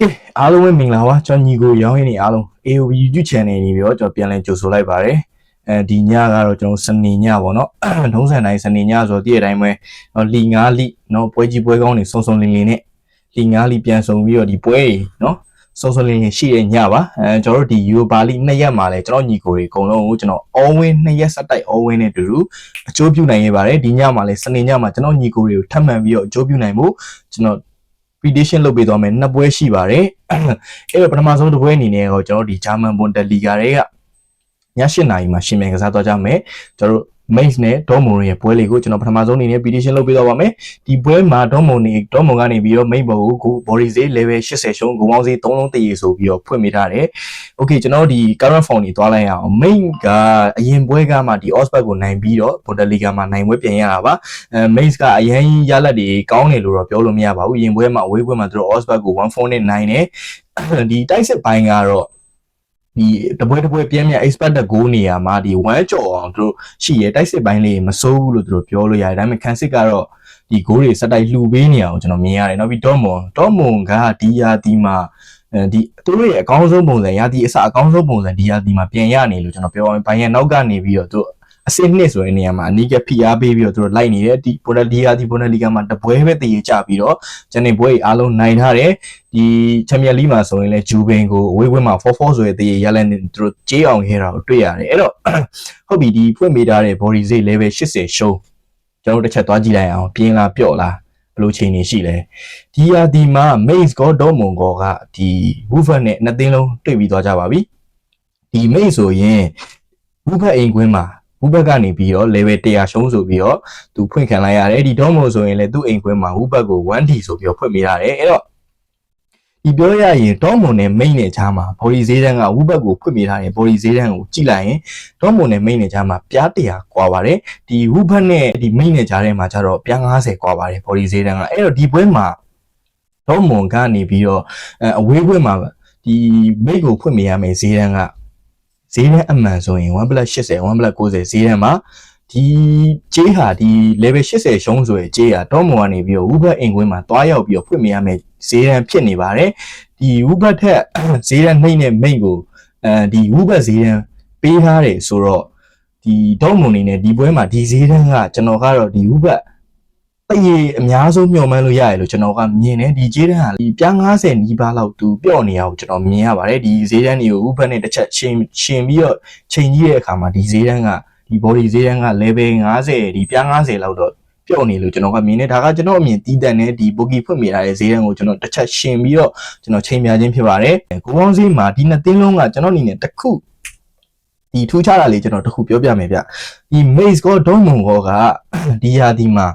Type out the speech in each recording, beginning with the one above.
ကဲအားလုံးပဲမင်္ဂလာပါကျွန်တော်ညီကိုရောင်းရင်းနေအားလုံး AOB YouTube channel နေပြီးတော့ကျွန်တော်ပြန်လည်ကြိုဆိုလိုက်ပါတယ်အဲဒီညကတော့ကျွန်တော်စနေညပေါ့နော်ထုံးစံတိုင်းစနေညဆိုတော့တည့်ရတိုင်းပဲလီ9လီနော်ပွဲကြီးပွဲကောင်းနေစုံစုံလင်လင်နဲ့လီ9လီပြန်ဆုံပြီးတော့ဒီပွဲတွေနော်စုံစုံလင်လင်ရှိတဲ့ညပါအဲကျွန်တော်တို့ဒီ Europa League နှစ်ရက်မှာလဲကျွန်တော်ညီကိုတွေအကုန်လုံးကိုကျွန်တော် all win နှစ်ရက်ဆက်တိုက် all win နဲ့တူတူအကျိုးပြုနိုင်ခဲ့ပါတယ်ဒီညမှာလဲစနေညမှာကျွန်တော်ညီကိုတွေကိုထပ်မံပြီးတော့အကျိုးပြုနိုင်ဖို့ကျွန်တော် prediction လုပ်ပေးသွားမယ်နှစ်ပွဲရှိပါတယ်အဲ့တော့ပထမဆုံးတစ်ပွဲအနေနဲ့တော့ကျွန်တော်ဒီ German Bundesliga တွေကည8နာရီမှာရှင်မြန်ကစားသွားကြမယ်ကျွန်တော်တို့ Mainz နဲ့ Dortmund ရဲ့ပွဲလေးကိုကျွန်တော်ပထမဆုံးအနေနဲ့ prediction လုပ်ပေးသွားပါမယ်ဒီပွဲမှာ Dortmund နေ Dortmund ကနေပြီးတော့ Main ဘောကိုကို body weight level 80ရှုံးဂုံပေါင်းစေး3လုံးတည်ရဆိုပြီးတော့ဖွင့်မိထားတယ် Okay ကျွန်တော်ဒီ current form တွေသွားလိုက်ရအောင် Main ကအရင်ပွဲကမှဒီ Osberg ကိုနိုင်ပြီးတော့ Bundesliga မှာနိုင်ပွဲပြန်ရတာပါအဲ Mainz ကအရင်ရလက်တွေကောင်းတယ်လို့တော့ပြောလို့မရပါဘူးအရင်ပွဲမှာအဝေးပွဲမှာသူတို့ Osberg ကို1-4နဲ့နိုင်တယ်ဒီတိုက်စစ်ပိုင်းကတော့ ဒီတပွဲတပွဲပြင်းမြ expected goal နေရာမှာဒီ1ကြော်အောင်သူတို့ရှိရတိုက်စစ်ပိုင်းလေးမစိုးဘူးလို့သူတို့ပြောလို့ရတယ်ဒါပေမဲ့ခံစစ်ကတော့ဒီ goal တွေစက်တိုက်လှူပေးနေအောင်ကျွန်တော်မြင်ရတယ်နောက်ပြီး Dortmund Dortmund ကဒီယာဒီမှာအဲဒီသူတို့ရဲ့အကောင်းဆုံးပုံစံရာဒီအစအကောင်းဆုံးပုံစံဒီယာဒီမှာပြန်ရနေလို့ကျွန်တော်ပြောရရင်ဘိုင်ယန်နောက်ကနေပြီးတော့သူ အစစ်နှစ်ဆိုတဲ့နေရာမှာအနီးကဖိအားပေးပြီးတော့သူတို့လိုက်နေတယ်ဒီဘွန်ဒလီဂါဒီဘွန်ဒလီဂါမှာတပွဲပဲတည်ရကြပြီးတော့ဂျန်နေပွဲအားလုံးနိုင်ထားတယ်ဒီချန်ပီယံလိမှာဆိုရင်လည်းဂျူဘင်ကိုအဝေးပွဲမှာ4-4ဆိုတဲ့တည်ရရလန်သူတို့ကြေးအောင်ခဲ့တာကိုတွေ့ရတယ်အဲ့တော့ဟုတ်ပြီဒီဖွင့်ပေးထားတဲ့ body weight level 80 show ကျွန်တော်တို့တစ်ချက်သွားကြည့်လိုက်အောင်ပြင်းလားပြော့လားဘယ်လိုချိန်နေရှိလဲဒီယာဒီမှာ Maze ကောဒေါမွန်ကောကဒီ Wolver နဲ့နှစ်သင်းလုံးတွေ့ပြီးသွားကြပါပြီဒီ Maze ဆိုရင် Wolver အိမ်ကွင်းမှာ ဘူးဘက်ကနေပြီးတော့ level 100ရှုံးဆိုပြီးတော့သူဖွင့်ခံလိုက်ရတယ်ဒီဒေါမွန်ဆိုရင်လည်းသူ့အိမ်ခွင်းမှာဘူးဘက်ကို 1D ဆိုပြီးတော့ဖွင့်ပေးရတယ်အဲ့တော့ဒီပြောရရင်ဒေါမွန်နဲ့မိတ်နဲ့ချားမှာဘော်ဒီဈေးတန်းကဝူဘက်ကိုဖွင့်ပေးထားတယ်ဘော်ဒီဈေးတန်းကိုကြည့်လိုက်ရင်ဒေါမွန်နဲ့မိတ်နဲ့ချားမှာပြား100ကွာပါတယ်ဒီဝူဘက်နဲ့ဒီမိတ်နဲ့ချားထဲမှာကျတော့ပြား90ကွာပါတယ်ဘော်ဒီဈေးတန်းကအဲ့တော့ဒီပွဲမှာဒေါမွန်ကနေပြီးတော့အဝေးပွဲမှာဒီမိတ်ကိုဖွင့်ပေးရမယ်ဈေးတန်းက ဈေးတန်းအမှန်ဆိုရင်1 plus 80 1 plus 90ဈေးတန်းမှာဒီကြေးဟာဒီ level 80ရှုံးဆိုရင်ကြေးဟာတော့မွန်ကနေပြီးတော့ဝူဘတ်အိမ်ကွင်းမှာတွားရောက်ပြီးတော့ဖွင့်မရမယ်ဈေးတန်းဖြစ်နေပါတယ်ဒီဝူဘတ်ထက်ဈေးတန်းနှိမ့်တဲ့မိတ်ကိုအဲဒီဝူဘတ်ဈေးတန်းပေးထားတယ်ဆိုတော့ဒီတော့မွန်နေနဲ့ဒီပွဲမှာဒီဈေးတန်းကကျွန်တော်ကတော့ဒီဝူဘ တ်တရေအများဆုံးမျှော်မှန်းလို့ရတယ်လို့ကျွန်တော်ကမြင်တယ်ဒီဈေးတန်းဟာဒီပြား90နီးပါးလောက်သူပြော့နေအောင်ကျွန်တော်မြင်ရပါတယ်ဒီဈေးတန်းတွေကိုဥပ္ပနဲ့တစ်ချက်ရှင်ရှင်ပြီးတော့ချိန်ကြီးတဲ့အခါမှာဒီဈေးတန်းကဒီ body ဈေးတန်းက level 50ဒီပြား90လောက်တော့ပြော့နေလို့ကျွန်တော်ကမြင်နေဒါကကျွန်တော်အမြင်တီးတန်တဲ့ဒီပိုကီဖွင့်မိလာတဲ့ဈေးတန်းကိုကျွန်တော်တစ်ချက်ရှင်ပြီးတော့ကျွန်တော်ချိန်ပြခြင်းဖြစ်ပါတယ်ကိုပေါင်းဈေးမှာဒီနှစ်သင်းလုံးကကျွန်တော်အနေနဲ့တစ်ခုဒီထူးခြားတာလေးကျွန်တော်တစ်ခုပြောပြမယ်ဗျဒီ maze ကောဒုံမုံကောကဒီဟာဒီမှာ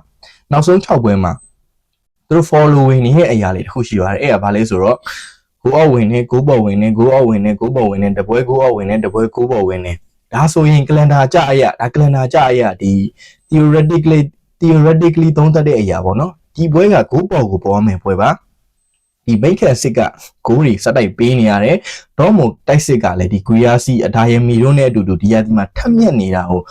နောက်ဆုံး6ပွဲမှာသူတို့ following နေတဲ့အရာလေးတစ်ခုရှိပါတယ်အဲ့ဒါဘာလဲဆိုတော့ကိုအောက်ဝင်နေကိုပေါ်ဝင်နေကိုအောက်ဝင်နေကိုပေါ်ဝင်နေတပွဲကိုအောက်ဝင်နေတပွဲကိုပေါ်ဝင်နေဒါဆိုရင် calendar ကြအရာဒါ calendar ကြအရာဒီ theoretically theoretically သုံးသပ်တဲ့အရာပေါ့နော်ဒီပွဲကကိုပေါ်ကိုပေါ်မယ်ပွဲပါဒီမိတ်ခက်စစ်ကဂိုးတွေစက်တိုက်ပေးနေရတယ်ဒေါမိုတိုက်စစ်ကလည်းဒီဂူယာစီအဒါယမီတို့နဲ့အတူတူဒီယာဒီမှာထက်မြက်နေတာဟို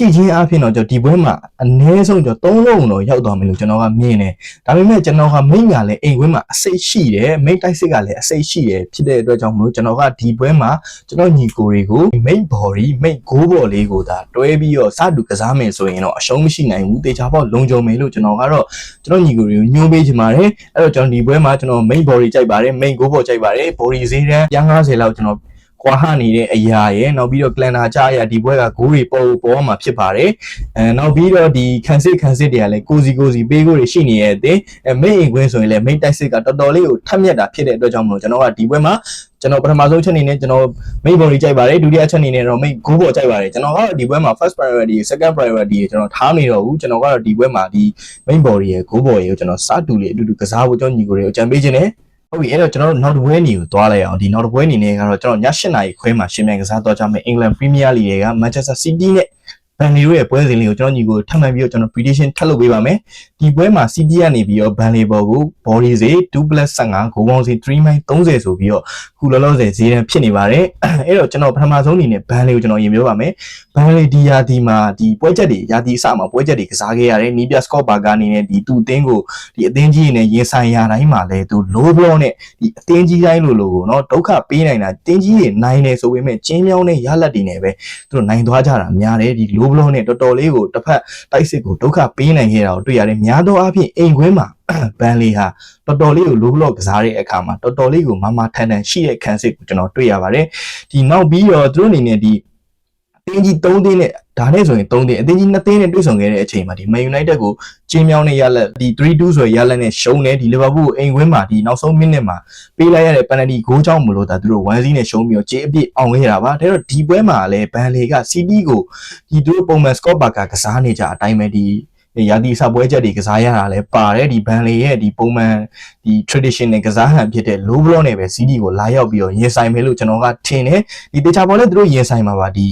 ကြည့်ချင်းအဖြစ်တော့ကျွန်တော်ဒီပွဲမှာအနည်းဆုံးကျွန်တော်၃လုံးတော့ရောက်သွားမယ်လို့ကျွန်တော်ကမြင်တယ်ဒါပေမဲ့ကျွန်တော်ကမိတ်ကလည်းအိမ်ခွင်းမှာအစိတ်ရှိတယ်မိတ်တိုက်စစ်ကလည်းအစိတ်ရှိတယ်ဖြစ်တဲ့အတွက်ကြောင့်မလို့ကျွန်တော်ကဒီပွဲမှာကျွန်တော်ညီကိုတွေကိုမိတ်ဘော်ဒီမိတ်ဂိုးဘော်လေးကိုဒါတွဲပြီးတော့စတူကစားမယ်ဆိုရင်တော့အရှုံးမရှိနိုင်ဘူးတေချာပေါ့လုံခြုံမယ်လို့ကျွန်တော်ကတော့ကျွန်တော်ညီကိုတွေကိုညှိုးပေးချင်ပါတယ်အဲ့တော့ကျွန်တော်ဒီပွဲမှာကျွန်တော်မိတ်ဘော်ဒီကြိုက်ပါတယ်မိတ်ဂိုးဘော်ကြိုက်ပါတယ်ဘော်ဒီဈေးတန်း150လောက်ကျွန်တော် ကွာဟနေတဲ့အရာရယ်နောက်ပြီးတော့ကလန်နာကြရဒီဘွဲကဂိုးတွေပေါ်ပေါ်မှာဖြစ်ပါတယ်အဲနောက်ပြီးတော့ဒီခန်းစစ်ခန်းစစ်တွေကလည်းကိုစီကိုစီပေးကိုတွေရှိနေရဲ့အတင်အဲမိတ်အိမ်ခွင်းဆိုရင်လည်းမိတ်တိုက်စစ်ကတော်တော်လေးကိုထက်မြက်တာဖြစ်တဲ့အတွက်ကြောင့်မလို့ကျွန်တော်ကဒီဘွဲမှာကျွန်တော်ပထမဆုံးချက်အနေနဲ့ကျွန်တော်မိတ်ဘော်ကြီးကြိုက်ပါတယ်ဒုတိယချက်အနေနဲ့တော့မိတ်ဂိုးဘော်ကြိုက်ပါတယ်ကျွန်တော်ကတော့ဒီဘွဲမှာ first priority second priority ကျွန်တော်ထားနေတော့ဘူးကျွန်တော်ကတော့ဒီဘွဲမှာဒီမိတ်ဘော်ကြီးရဲ့ဂိုးဘော်ကြီးကိုကျွန်တော်စတူလေးအတူတူကစားဖို့ကျွန်တော်ညီကိုတွေကိုအကြံပေးခြင်းနဲ့ ဟုတ်ပြီအဲ့တော့ကျွန်တော်တို့နောက်တစ်ပွဲနေကိုသွားလိုက်အောင်ဒီနောက်တစ်ပွဲနေနဲ့ကတော့ကျွန်တော်ည7နာရီခွဲမှာရှင်မြန်ကစားတော့ကြမယ်အင်္ဂလန်ပရီးမီးယားလိဂ်တွေက Manchester City နဲ့ ဘန်လီတို့ရဲ့ပွဲစဉ်လေးကိုကျွန်တော်ညီကိုထပ်မံပြီးတော့ကျွန်တော် prediction ထပ်လုပ်ပေးပါမယ်ဒီပွဲမှာ City ကနေပြီးတော့ဘန်လီဘော်ကို body စေ2+15ဂိုးပေါင်းစီ3မိုင်30ဆိုပြီးတော့ခုလောလောဆယ်ဈေးတန်းဖြစ်နေပါတယ်အဲ့တော့ကျွန်တော်ပထမဆုံးအနေနဲ့ဘန်လီကိုကျွန်တော်ရင်ပြောပါမယ်ဘန်လီဒီယာဒီမှာဒီပွဲချက်တွေယာဒီအစမှာပွဲချက်တွေကစားခဲ့ရတယ်နီးပြစကော့ဘာကအနေနဲ့ဒီသူအသင်းကိုဒီအသင်းကြီးနဲ့ရင်ဆိုင်ရတိုင်းမှာလဲသူ low blow နဲ့ဒီအသင်းကြီးတိုင်းလိုလိုကိုเนาะဒုက္ခပေးနိုင်တာအသင်းကြီးတွေနိုင်တယ်ဆိုပေမဲ့ကျင်းမြောင်းတဲ့ရလက်တွေနဲ့ပဲသူတို့နိုင်သွားကြတာများတယ်ဒီ low blow နဲ့တော်တော်လေးကိုတစ်ဖက်တိုက်စစ်ကိုဒုက္ခပေးနိုင်ခဲ့တာကိုတွေ့ရတယ်များသောအားဖြင့်အိမ်ခွင်းမှာဘန်လီဟာတော်တော်လေးကို low blow ကစားတဲ့အခါမှာတော်တော်လေးကိုမမထန်ထန်ရှိတဲ့ခံစစ်ကိုကျွန်တော်တွေ့ရပါတယ်ဒီနောက်ပြီးတော့သူတို့အနေနဲ့ဒီ အသင်းကြီး3သင်းနဲ့ဒါနဲ့ဆိုရင်3သင်းအသင်းကြီး2သင်းနဲ့တွေ့ဆုံခဲ့တဲ့အချိန်မှာဒီ Man United ကိုကျင်းမြောင်းတဲ့ရလက်ဒီ3-2ဆိုရရလက်နဲ့ရှုံးတယ်ဒီ Liverpool ကိုအိမ်ခွင်းမှာဒီနောက်ဆုံးမိနစ်မှာပေးလိုက်ရတဲ့ penalty ဂိုးကြောင့်မလို့ဒါသူတို့1-0နဲ့ရှုံးပြီးတော့ကြေးအပြည့်အောင်ခဲ့တာပါဒါတော့ဒီပွဲမှာလည်းဘန်လီက CD ကိုဒီသူတို့ပုံမှန် Scott Barker ကစားနေကြအတိုင်းပဲဒီ ရာသီစပွဲချက်တွေကစားရတာလည်းပါတယ်ဒီဘန်လီရဲ့ဒီပုံမှန်ဒီ traditional ကစားဟန်ဖြစ်တဲ့ low blow နဲ့ပဲ CD ကိုလာရောက်ပြီးတော့ရင်ဆိုင်မယ်လို့ကျွန်တော်ကထင်တယ်ဒီတခြားဘောလည်းသူတို့ရင်ဆိုင်မှာပါဒီ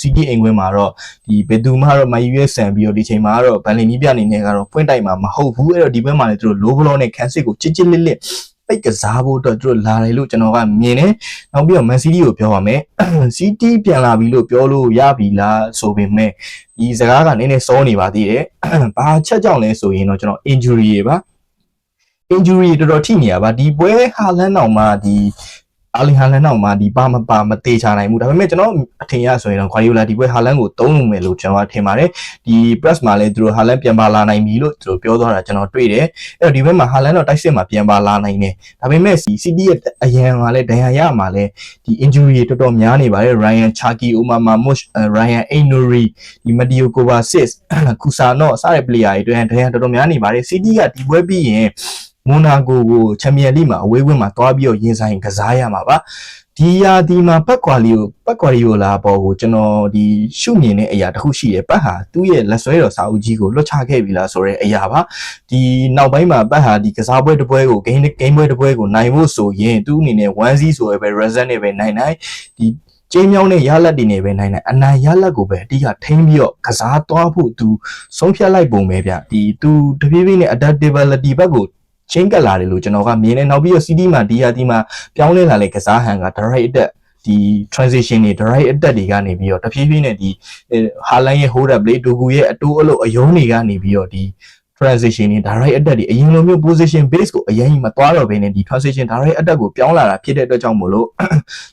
CD အိမ်ခွင်းမှာတော့ဒီဘယ်သူမှတော့မယူရဲဆန်ပြီးတော့ဒီချိန်မှာတော့ဘန်လီနီးပြအနေနဲ့ကတော့ပွင့်တိုက်မှာမဟုတ်ဘူးအဲ့တော့ဒီဘက်မှာလည်းသူတို့ low blow နဲ့ခံစစ်ကိုချစ်ချစ်လစ်လစ် ပိတ်ကစားဖို့အတွက်သူတို့လာတယ်လို့ကျွန်တော်ကမြင်တယ်။နောက်ပြီးတော့ Man City ကိုပြောပါမယ်။ City ပြန်လာပြီလို့ပြောလို့ရပြီလားဆိုပေမဲ့ဒီစကားကနည်းနည်းစောနေပါသေးတယ်။ဘာချက်ကြောင့်လဲဆိုရင်တော့ကျွန်တော် injury တွေပါ။ injury တွေတော်တော်ထိနေရပါဒီပွဲဟာလန်းအောင်မှဒီ အာလီဟာလန်နောက်မှာဒီပါမပါမသေးချနိုင်ဘူးဒါပေမဲ့ကျွန်တော်အထင်ရဆိုရင်တော့ခွာရီယိုလာဒီပွဲဟာလန်ကိုသုံးလို့မယ်လို့ကျွန်တော်ထင်ပါတယ်ဒီ press မှာလည်းသူတို့ဟာလန်ပြန်ပါလာနိုင်ပြီလို့သူတို့ပြောသွားတာကျွန်တော်တွေ့တယ်အဲ့တော့ဒီဘက်မှာဟာလန်တော့တိုက်စစ်မှာပြန်ပါလာနိုင်တယ်ဒါပေမဲ့စီ CD ရဲ့အရန်ကလည်းဒဏ်ရာရမှာလည်းဒီ injury တွေတော်တော်များနေပါတယ် Ryan Chaki Omama Mush Ryan Ainori ဒီ Matteo Kovacic Kusano စတဲ့ player တွေအတွက်ဒဏ်ရာတော်တော်များနေပါတယ် CD ကဒီပွဲပြီးရင် မိုနာကိုကိုချန်ပီယံလိမှာအဝေးဝင်မှာတွားပြီးတော့ရင်ဆိုင်ကစားရမှာပါဒီယာဒီမှာပတ်ကွာလီကိုပတ်ကွာလီကိုလာပေါ်ကိုကျွန်တော်ဒီရှုမြင်တဲ့အရာတစ်ခုရှိတယ်ပတ်ဟာသူ့ရဲ့လက်ဆွဲတော်စာအုပ်ကြီးကိုလွတ်ချခဲ့ပြီလားဆိုတဲ့အရာပါဒီနောက်ပိုင်းမှာပတ်ဟာဒီကစားပွဲတစ်ပွဲကို game game ပွဲတစ်ပွဲကိုနိုင်ဖို့ဆိုရင်သူ့အနေနဲ့1-0ဆိုရယ်ပဲ result နဲ့ပဲနိုင်နိုင်ဒီကျင်းမြောင်းတဲ့ရလက်တွေနေပဲနိုင်နိုင်အနိုင်ရလက်ကိုပဲအဓိကထိန်းပြီးတော့ကစားသွားဖို့သူဆုံးဖြတ်လိုက်ပုံပဲဗျဒီသူတပြေးပြေးနဲ့ adaptability ဘက်ကို ချင်းကပ်လာတယ်လို့ကျွန်တော်ကမြင်နေနောက်ပြီးတော့ CD မှာ DRT မှာပြောင်းလဲလာတဲ့ကစားဟန်က direct attack ဒီ transition တွေ direct attack တွေကနေပြီးတော့တဖြည်းဖြည်းနဲ့ဒီဟာလန်ရဲ့ hold up play ဒိုဂူရဲ့အတိုးအလို့အယုံတွေကနေပြီးတော့ဒီ transition တွေ direct attack တွေအရင်လိုမျိုး position base ကိုအရင်ကြီးမသွားတော့ဘဲနဲ့ဒီ transition direct attack ကိုပြောင်းလာတာဖြစ်တဲ့အတွက်ကြောင့်မို့လို့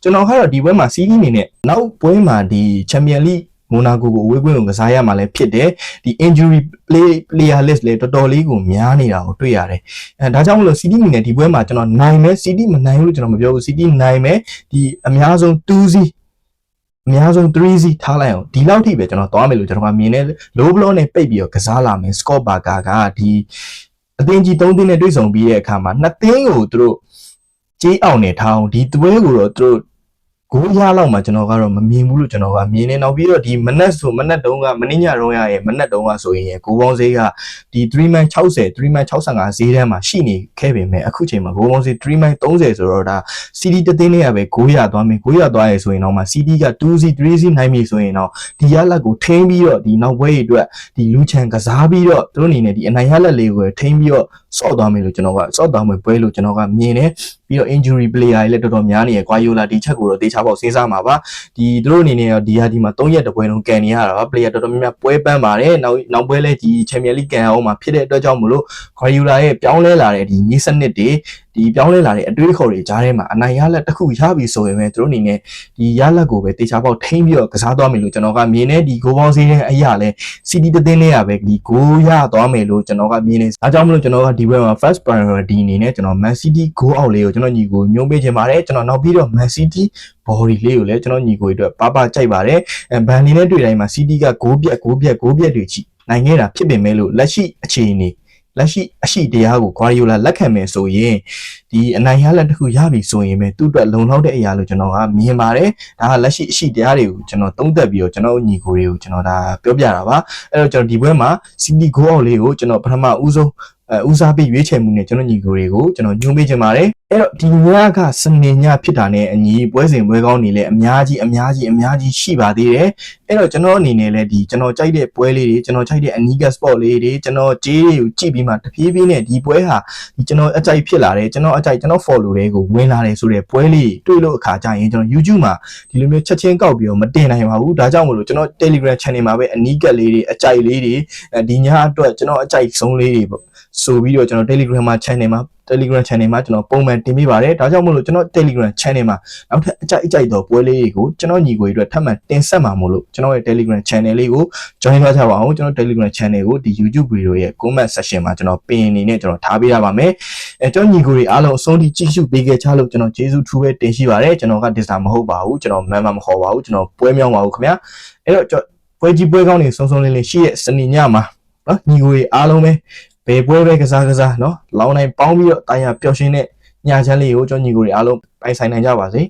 ကျွန်တော်ကတော့ဒီဘက်မှာ CD အနေနဲ့နောက်ပွဲမှာဒီ Champion League မိုနာကိုကိုအဝေးကွင်းကိုကစားရမှာလည်းဖြစ်တယ်ဒီ injury play player list လည်းတော်တော်လေးကိုများနေတာကိုတွေ့ရတယ်အဲဒါကြောင့်မလို့ CD အနေနဲ့ဒီပွဲမှာကျွန်တော်နိုင်မယ် CD မနိုင်ဘူးလို့ကျွန်တော်မပြောဘူး CD နိုင်မယ်ဒီအများဆုံး 2C အများဆုံး 3C ထားလိုက်အောင်ဒီလောက်ထိပဲကျွန်တော်သွားမယ်လို့ကျွန်တော်ကမြင်နေ low blow နဲ့ပိတ်ပြီးတော့ကစားလာမယ် Scott Barker ကဒီအသင်းကြီး3သင်းနဲ့တွေ့ဆုံပြီးတဲ့အခါမှာ2သင်းကိုသူတို့ကြေးအောင်နေထားအောင်ဒီသွဲကိုတော့သူတို့ ကိုရလောက်မှကျွန်တော်ကတော့မမြင်ဘူးလို့ကျွန်တော်ကမြင်နေနောက်ပြီးတော့ဒီမနက်ဆိုမနက်တုန်းကမင်းညတုန်းရရဲ့မနက်တုန်းကဆိုရင်ကိုပေါင်းဈေးကဒီ3မိုင်60 3မိုင်65ဈေးတန်းမှာရှိနေခဲ့ပေမဲ့အခုချိန်မှာကိုပေါင်းဈေး3မိုင်30ဆိုတော့ဒါ CD တသိန်းနဲ့ရပဲ900သွားမယ်900သွားရဲဆိုရင်တော့မှ CD က 2C 3C နိုင်ပြီဆိုရင်တော့ဒီရလက်ကိုထိန်းပြီးတော့ဒီနောက်ဘွဲတွေအတွက်ဒီလူချန်ကစားပြီးတော့သူတို့အနေနဲ့ဒီအနိုင်ရလက်လေးကိုထိန်းပြီးတော့စော့သွားမယ်လို့ကျွန်တော်ကစော့သွားမယ်ပွဲလို့ကျွန်တော်ကမြင်တယ်ပြီးတော့ injury player တွေလည်းတော်တော်များနေရကွာယိုလာဒီချက်ကိုတော့တေချာပေါက်စဉ်းစားမှာပါဒီသူတို့အနေနဲ့တော့ဒီဟာဒီမှာ3ရက်တပွဲလုံးကန်နေရတာပါ player တော်တော်များများပွဲပန်းပါတယ်နောက်နောက်ပွဲလဲဒီ Champions League ကန်အောင်မှာဖြစ်တဲ့အတွက်ကြောင့်မလို့ကွာယိုလာရဲ့ပြောင်းလဲလာတဲ့ဒီနေ့စနစ်တွေ ဒီပြောင်းလဲလာတဲ့အတွေးခေါ်တွေကြားထဲမှာအနိုင်ရလက်တစ်ခုရပြီဆိုရင်ပဲသူတို့အနေနဲ့ဒီရလက်ကိုပဲတေချာပေါက်ထိမ့်ပြီးတော့ကစားသွားမယ်လို့ကျွန်တော်ကမြင်နေဒီဂိုးပေါင်းစည်းတဲ့အရာလဲ CD တသိန်းလေးရပဲဒီဂိုးရသွားမယ်လို့ကျွန်တော်ကမြင်နေအားကြောင့်မလို့ကျွန်တော်ကဒီဘက်မှာ first priority အနေနဲ့ကျွန်တော် Man City goal out လေးကိုကျွန်တော်ညီကိုညွှန်းပေးခြင်းပါတယ်ကျွန်တော်နောက်ပြီးတော့ Man City body လေးကိုလည်းကျွန်တော်ညီကိုအတွက်ပါပါကြိုက်ပါတယ်အဲဘန်နေနဲ့တွေ့တိုင်းမှာ City ကဂိုးပြက်ဂိုးပြက်ဂိုးပြက်တွေချီနိုင်ခဲ့တာဖြစ်ပေမဲ့လို့လက်ရှိအခြေအနေ လက်ရှိအရှိတရားကို Guardiola လက်ခံမယ်ဆိုရင်ဒီအနိုင်ရလက်တစ်ခုရပြီဆိုရင်ပဲသူ့အတွက်လုံလောက်တဲ့အရာလို့ကျွန်တော်ကမြင်ပါတယ်ဒါကလက်ရှိအရှိတရားတွေကိုကျွန်တော်သုံးသပ်ပြီးတော့ကျွန်တော်ညီကိုတွေကိုကျွန်တော်ဒါပြောပြတာပါအဲ့တော့ကျွန်တော်ဒီဘက်မှာ City goal out လေးကိုကျွန်တော်ပထမဦးဆုံးအဲဦးစားပေးရွေးချယ်မှုနဲ့ကျွန်တော်ညီကိုတွေကိုကျွန်တော်ညွှန်ပေးချင်ပါတယ်အဲ့တော့ဒီညကစနေညဖြစ်တာနဲ့အညီပွဲစဉ်ပွဲကောင်းတွေလည်းအများကြီးအများကြီးအများကြီးရှိပါသေးတယ် အဲ့တော့ကျွန်တော်အနေနဲ့လည်းဒီကျွန်တော်ကြိုက်တဲ့ပွဲလေးတွေကျွန်တော်ကြိုက်တဲ့အနီးက sport လေးတွေကျွန်တော်ကြေးတွေကိုကြည့်ပြီးမှတဖြည်းဖြည်းနဲ့ဒီပွဲဟာဒီကျွန်တော်အကြိုက်ဖြစ်လာတယ်ကျွန်တော်အကြိုက်ကျွန်တော် follow တွေကိုဝင်လာတယ်ဆိုတဲ့ပွဲလေးတွေတွေ့လို့အခါကျရင်ကျွန်တော် YouTube မှာဒီလိုမျိုးချက်ချင်းကောက်ပြီးတော့မတင်နိုင်ပါဘူးဒါကြောင့်မလို့ကျွန်တော် Telegram channel မှာပဲအနီးကလေးတွေအကြိုက်လေးတွေအဲဒီညအတွက်ကျွန်တော်အကြိုက်ဆုံးလေးတွေပေါ့ဆိုပြီးတော့ကျွန်တော် Telegram မှာ channel မှာ Telegram channel မှာကျွန်တော်ပုံမှန်တင်ပေးပါတယ်ဒါကြောင့်မို့လို့ကျွန်တော် Telegram channel မှာနောက်ထပ်အကြိုက်အကြိုက်တော့ပွဲလေးတွေကိုကျွန်တော်ညီကိုတွေအတွက်ထပ်မံတင်ဆက်မှာမို့လို့ကျွန်တော်ရဲ့ Telegram channel လေးကို join သွားကြပါအောင်ကျွန်တော် Telegram channel ကိုဒီ YouTube video ရဲ့ comment section မှာကျွန်တော်ပင်အနေနဲ့ကျွန်တော်ထားပေးရပါမယ်အဲကျွန်တော်ညီကိုတွေအားလုံးအဆုံးထိကြည့်ရှုပေးခဲ့ချလို့ကျွန်တော်ကျေးဇူးထူးပဲတင်ရှိပါတယ်ကျွန်တော်က dista မဟုတ်ပါဘူးကျွန်တော် member မခေါ်ပါဘူးကျွန်တော်ပွဲမြောင်းပါဘူးခင်ဗျာအဲ့တော့ကျွန်တော်ပွဲကြီးပွဲကောင်းတွေစုံစုံလင်းလင်းရှိရဲ့စနေညမှာနော်ညီကိုတွေအားလုံးပဲ ဘယ်ပွဲပဲကစားကစားနော်လောင်းတိုင်းပေါင်းပြီးတော့တာယာပျော်ရွှင်တဲ့ညချမ်းလေးကိုကျွန်တော်ညီကိုတွေအားလုံးပိုင်ဆိုင်နိုင်ကြပါစေ